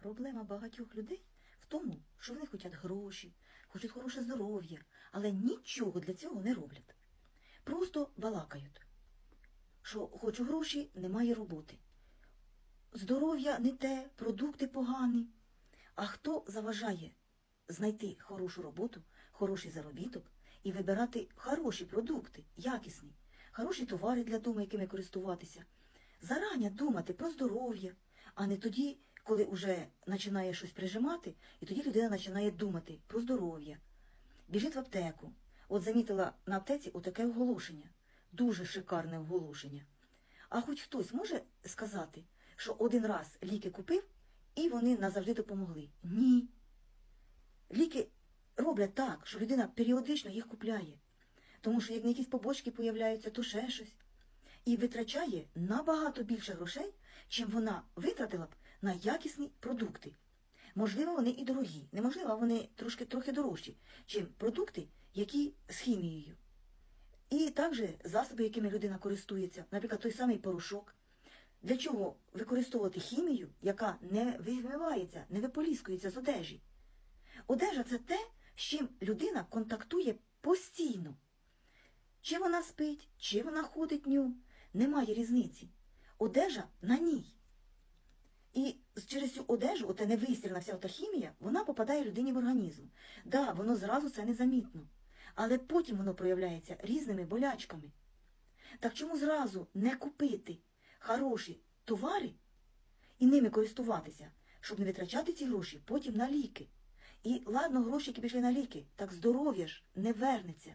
Проблема багатьох людей в тому, що вони хочуть гроші, хочуть хороше здоров'я, але нічого для цього не роблять. Просто балакають, що хочу гроші, немає роботи. Здоров'я не те, продукти погані. А хто заважає знайти хорошу роботу, хороший заробіток і вибирати хороші продукти, якісні, хороші товари для дому, якими користуватися? Зарані думати про здоров'я, а не тоді, коли вже починає щось прижимати, і тоді людина починає думати про здоров'я. Біжить в аптеку. От замітила на аптеці отаке оголошення. Дуже шикарне оголошення. А хоч хтось може сказати, що один раз ліки купив, і вони назавжди допомогли? Ні. Ліки роблять так, що людина періодично їх купляє. Тому що як якісь побочки появляються, то ще щось. І витрачає набагато більше грошей, чим вона витратила б на якісні продукти. Можливо, вони і дорогі, неможливо, вони трошки трохи дорожчі, чим продукти, які з хімією. І також засоби, якими людина користується, наприклад, той самий порошок. Для чого використовувати хімію, яка не вимивається, не виполіскується з одежі? Одежа це те, з чим людина контактує постійно. Чи вона спить, чи вона ходить днем, немає різниці. Одежа на ній. Одежу, ота невистрілена вся ота хімія, вона попадає людині в організм. Да, воно зразу це незамітно, але потім воно проявляється різними болячками. Так чому зразу не купити хороші товари і ними користуватися, щоб не витрачати ці гроші потім на ліки? І ладно, гроші, які пішли на ліки, так здоров'я ж не вернеться.